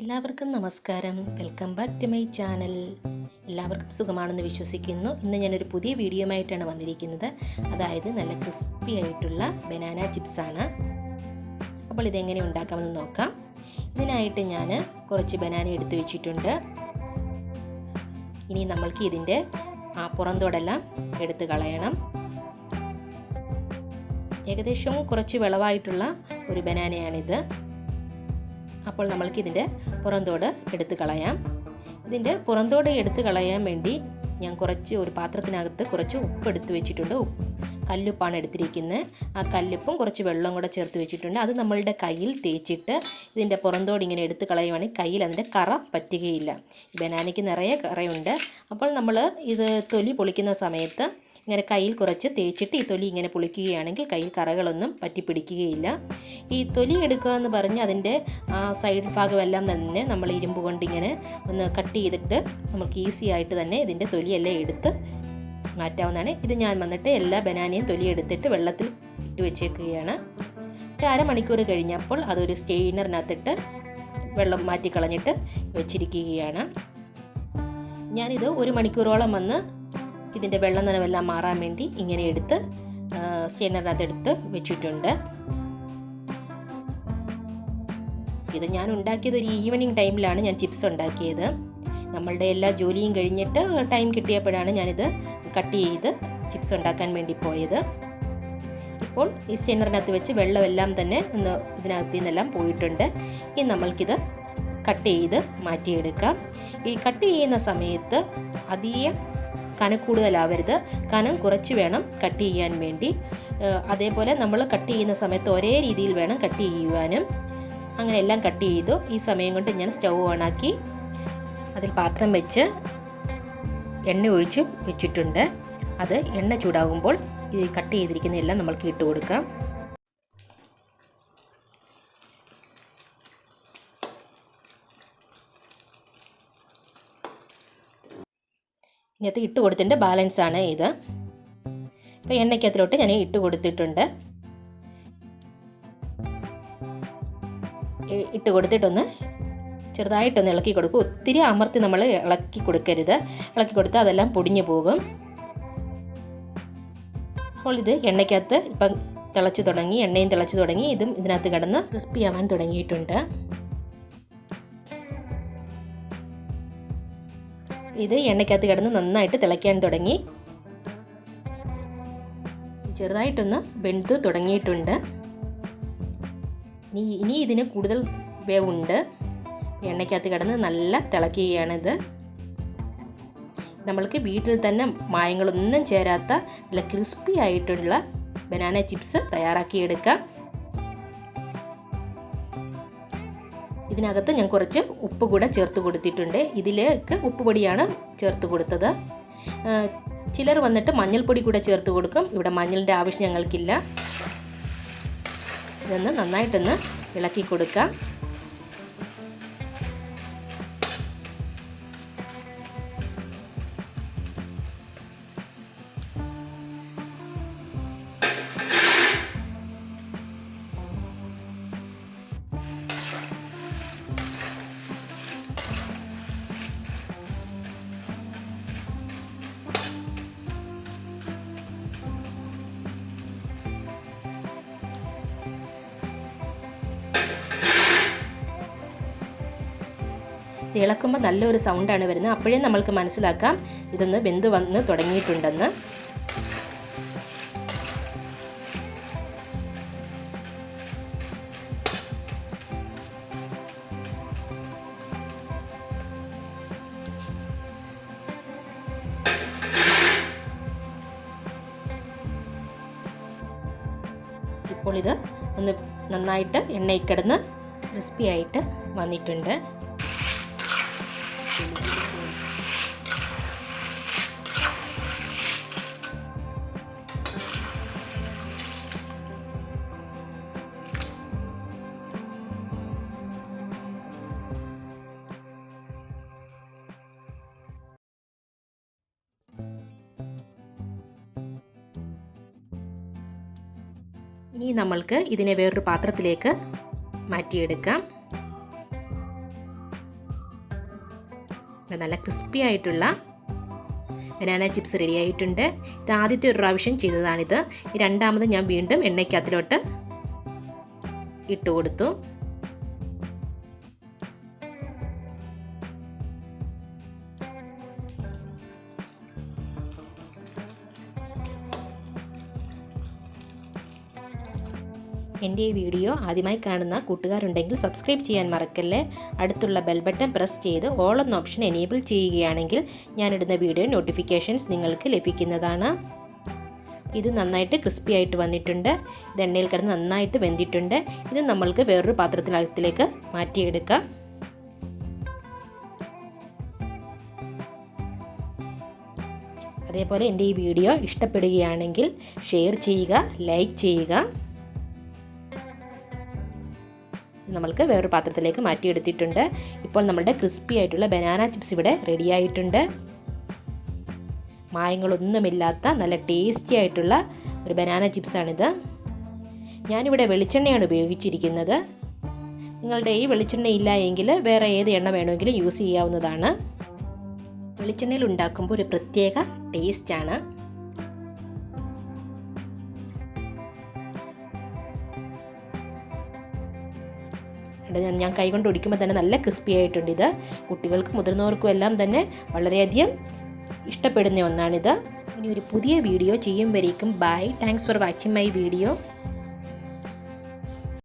എല്ലാവർക്കും നമസ്കാരം. Welcome back to my channel എല്ലാവർക്കും സുഖമാണെന്ന് വിശ്വസിക്കുന്നു. ഇന്ന് ഞാനൊരു പുതിയ വീഡിയോയുമായിട്ടാണ് വന്നിരിക്കുന്നത്. അതായത് നല്ല ക്രിസ്പി ആയിട്ടുള്ള ബനാന ചിപ്സാണ് അപ്പോൾ ഇതെങ്ങനെ ഉണ്ടാക്കാമെന്ന് നോക്കാം. ഇതിനായിട്ട് ഞാൻ കുറച്ച് ബനാന എടുത്തു വെച്ചിട്ടുണ്ട്. ഇനി നമ്മൾക്ക് ഇതിന്റെ ആ പുറന്തോടെല്ലാം എടുത്ത് കളയണം. ഏകദേശം കുറച്ച് വിളവായിട്ടുള്ള ഒരു ബനാനയാണിത് അപ്പോൾ നമ്മൾക്ക് ഇതിന്റെ പുറന്തോട് എടുത്ത് കളയാം. ഇതിന്റെ പുറന്തോട് എടുത്ത് കളയാൻ വേണ്ടി ഞാൻ കുറച്ച് ഒരു പാത്രത്തിനകത്ത് കുറച്ച് ഉപ്പ് എടുത്ത് വെച്ചിട്ടുണ്ട്. കല്ലുപ്പാണ് എടുത്തിരിക്കുന്നത്. ആ കല്ലുപ്പും കുറച്ച് വെള്ളം കൂടെ ചേർത്ത് വെച്ചിട്ടുണ്ട്. അത് നമ്മളുടെ കയ്യിൽ തേച്ചിട്ട് ഇതിന്റെ പുറന്തോട് ഇങ്ങനെ എടുത്ത് കളയുവാണെങ്കിൽ കയ്യിൽ അതിന്റെ കറ പറ്റുകയില്ല. ബനാനയ്ക്ക് നിറയെ കറയുണ്ട്. അപ്പോൾ നമ്മൾ ഇത് തൊലി പൊളിക്കുന്ന സമയത്ത് ഇങ്ങനെ കയ്യിൽ കുറച്ച് തേച്ചിട്ട് ഈ തൊലി ഇങ്ങനെ പുളിക്കുകയാണെങ്കിൽ കയ്യിൽ കറകളൊന്നും പറ്റി പിടിക്കുകയില്ല ഈ തൊലി എടുക്കുക എന്ന് പറഞ്ഞ് അതിന്റെ ആ സൈഡ് ഭാഗമെല്ലാം തന്നെ നമ്മൾ ഇരുമ്പ് കൊണ്ട് ഇങ്ങനെ ഒന്ന് കട്ട് ചെയ്തിട്ട് നമുക്ക് ഈസി ആയിട്ട് തന്നെ ഇതിന്റെ തൊലിയെല്ലാം എടുത്ത് മാറ്റാവുന്നതാണ്. ഇത് ഞാൻ വന്നിട്ട് എല്ലാ ബനാനയും തൊലി എടുത്തിട്ട് വെള്ളത്തിൽ ഇട്ട് വെച്ചേക്കുകയാണ്. ഒരു അരമണിക്കൂർ കഴിഞ്ഞപ്പോൾ അതൊരു സ്റ്റെയിനറിനകത്തിട്ട് വെള്ളം മാറ്റി കളഞ്ഞിട്ട് വെച്ചിരിക്കുകയാണ്. ഞാനിത് ഒരു മണിക്കൂറോളം വന്ന് ഇതിന്റെ വെള്ളം നനവെല്ലാം മാറാൻ വേണ്ടി ഇങ്ങനെ എടുത്ത് സ്റ്റെയിനറിനകത്ത് എടുത്ത് വെച്ചിട്ടുണ്ട്. ഇത് ഞാൻ ഉണ്ടാക്കിയത് ഒരു ഈവനിങ് ടൈമിലാണ് ഞാൻ ചിപ്സ് ഉണ്ടാക്കിയത്. നമ്മളുടെ എല്ലാ ജോലിയും കഴിഞ്ഞിട്ട് ടൈം കിട്ടിയപ്പോഴാണ് ഞാനിത് കട്ട് ചെയ്ത് ചിപ്സ് ഉണ്ടാക്കാൻ വേണ്ടി പോയത്. ഇപ്പോൾ ഈ സ്റ്റെയിനറിനകത്ത് വെച്ച് വെള്ളമെല്ലാം തന്നെ ഒന്ന് ഇതിനകത്ത് നിന്നെല്ലാം പോയിട്ടുണ്ട്. ഇനി നമ്മൾക്കിത് കട്ട് ചെയ്ത് മാറ്റിയെടുക്കാം. ഈ കട്ട് ചെയ്യുന്ന സമയത്ത് അധികം കനക്കൂടുതലാവരുത് കനം കുറച്ച് വേണം കട്ട് ചെയ്യാൻ വേണ്ടി. അതേപോലെ നമ്മൾ കട്ട് ചെയ്യുന്ന സമയത്ത് ഒരേ രീതിയിൽ വേണം കട്ട് ചെയ്യുവാനും. അങ്ങനെ എല്ലാം കട്ട് ചെയ്തു. ഈ സമയം കൊണ്ട് ഞാൻ സ്റ്റൗ ഓണാക്കി അതിൽ പാത്രം വെച്ച് എണ്ണ ഒഴിച്ച് വെച്ചിട്ടുണ്ട്. അത് എണ്ണ ചൂടാകുമ്പോൾ ഈ കട്ട് ചെയ്തിരിക്കുന്ന എല്ലാം നമ്മൾക്ക് ഇട്ട് കൊടുക്കാം. ഇതിനകത്ത് ഇട്ട് ബാലൻസ് ആണ് ഇത്. അപ്പോൾ എണ്ണയ്ക്കകത്തിലോട്ട് ഞാൻ ഇട്ട് കൊടുത്തിട്ടുണ്ട്. ഇട്ട് കൊടുത്തിട്ടൊന്ന് ചെറുതായിട്ടൊന്ന് ഇളക്കി കൊടുക്കും. ഒത്തിരി അമർത്തി നമ്മൾ ഇളക്കി കൊടുക്കരുത്. ഇളക്കി കൊടുത്താൽ അതെല്ലാം പൊടിഞ്ഞു പോകും. അപ്പോൾ ഇത് എണ്ണയ്ക്കകത്ത് ഇപ്പം തിളച്ച് തുടങ്ങി എണ്ണയും തിളച്ച് തുടങ്ങി ഇതും ഇതിനകത്ത് കിടന്ന് ക്രിസ്പി ആവാൻ തുടങ്ങിയിട്ടുണ്ട്. ഇത് എണ്ണയ്ക്കകത്ത് കിടന്ന് നന്നായിട്ട് തിളയ്ക്കാൻ തുടങ്ങി. ചെറുതായിട്ടൊന്ന് വെന്ത് തുടങ്ങിയിട്ടുണ്ട്. ഇനി ഇനി ഇതിന് കൂടുതൽ വേവുണ്ട്. എണ്ണയ്ക്കകത്ത് കിടന്ന് നല്ല തിളയ്ക്കുകയാണിത്. നമ്മൾക്ക് വീട്ടിൽ തന്നെ മായങ്ങളൊന്നും ചേരാത്ത നല്ല ക്രിസ്പി ആയിട്ടുള്ള ബനാന ചിപ്സ് തയ്യാറാക്കിയെടുക്കാം. ഇതിനകത്ത് ഞാൻ കുറച്ച് ഉപ്പ് കൂടെ ചേർത്ത് കൊടുത്തിട്ടുണ്ട്. ഇതിലേക്ക് ഉപ്പ് പൊടിയാണ് ചേർത്ത് കൊടുത്തത്. ചിലർ വന്നിട്ട് മഞ്ഞൾപ്പൊടി കൂടെ ചേർത്ത് കൊടുക്കും. ഇവിടെ മഞ്ഞളിന്റെ ആവശ്യം ഞങ്ങൾക്കില്ല. ഇതൊന്ന് നന്നായിട്ടൊന്ന് ഇളക്കി കൊടുക്കാം. ഇളക്കുമ്പോൾ നല്ലൊരു സൗണ്ടാണ് വരുന്നത്. അപ്പോഴേ നമ്മൾക്ക് മനസ്സിലാക്കാം ഇതൊന്ന് വെന്ത് വന്ന് തുടങ്ങിയിട്ടുണ്ടെന്ന്. ഇപ്പോൾ ഇത് ഒന്ന് നന്നായിട്ട് എണ്ണയിൽ കിടന്ന് ക്രിസ്പി ആയിട്ട് വന്നിട്ടുണ്ട്. ഇനി നമ്മൾക്ക് ഇതിനെ വേറൊരു പാത്രത്തിലേക്ക് മാറ്റിയെടുക്കാം. നല്ല ക്രിസ്പി ആയിട്ടുള്ള ബനാന ചിപ്സ് റെഡി ആയിട്ടുണ്ട്. ഇത് ആദ്യത്തെ ഒരു പ്രാവശ്യം ചെയ്തതാണിത്. രണ്ടാമത് ഞാൻ വീണ്ടും എണ്ണയ്ക്കകത്തിലോട്ട് ഇട്ട് കൊടുത്തു. എന്റെ ഈ വീഡിയോ ആദ്യമായി കാണുന്ന കൂട്ടുകാരുണ്ടെങ്കിൽ സബ്സ്ക്രൈബ് ചെയ്യാൻ മറക്കല്ലേ? അടുത്തുള്ള ബെൽ ബട്ടൺ പ്രസ് ചെയ്ത് ഓൾ എന്ന ഓപ്ഷൻ എനേബിൾ ചെയ്യുകയാണെങ്കിൽ ഞാനിടുന്ന വീഡിയോ നോട്ടിഫിക്കേഷൻസ് നിങ്ങൾക്ക് ലഭിക്കുന്നതാണ്. ഇത് നന്നായിട്ട് ക്രിസ്പി ആയിട്ട് വന്നിട്ടുണ്ട്. ഇത് എണ്ണയിൽ കിടന്ന് നന്നായിട്ട് വെന്തിട്ടുണ്ട്. ഇത് നമ്മൾക്ക് വേറൊരു പാത്രത്തിനകത്തിലേക്ക് മാറ്റിയെടുക്കാം. അതേപോലെ എന്റെ ഈ വീഡിയോ ഇഷ്ടപ്പെടുകയാണെങ്കിൽ ഷെയർ ചെയ്യുക ലൈക്ക് ചെയ്യുക. നമ്മൾക്ക് വേറൊരു പാത്രത്തിലേക്ക് മാറ്റിയെടുത്തിട്ടുണ്ട്. ഇപ്പോൾ നമ്മുടെ ക്രിസ്പി ആയിട്ടുള്ള ബനാന ചിപ്സ് ഇവിടെ റെഡി ആയിട്ടുണ്ട്. മായങ്ങളൊന്നുമില്ലാത്ത നല്ല ടേസ്റ്റി ആയിട്ടുള്ള ഒരു ബനാന ചിപ്സാണിത് ഞാനിവിടെ വെളിച്ചെണ്ണയാണ് ഉപയോഗിച്ചിരിക്കുന്നത്. നിങ്ങളുടെ ഈ വെളിച്ചെണ്ണ ഇല്ല എങ്കിൽ വേറെ ഏത് എണ്ണ വേണമെങ്കിലും യൂസ് ചെയ്യാവുന്നതാണ്. വെളിച്ചെണ്ണയിൽ ഉണ്ടാക്കുമ്പോൾ ഒരു പ്രത്യേക ടേസ്റ്റാണ് ഞാൻ ഞാൻ കൈകൊണ്ട് ഒടിക്കുമ്പോൾ തന്നെ നല്ല ക്രിസ്പി ആയിട്ടുണ്ട് ഇത്. കുട്ടികൾക്കും മുതിർന്നവർക്കും എല്ലാം തന്നെ വളരെയധികം ഇഷ്ടപ്പെടുന്ന ഒന്നാണിത്. ഇനി ഒരു പുതിയ വീഡിയോ ചെയ്യും വരേക്കും. Bye thanks for watching my video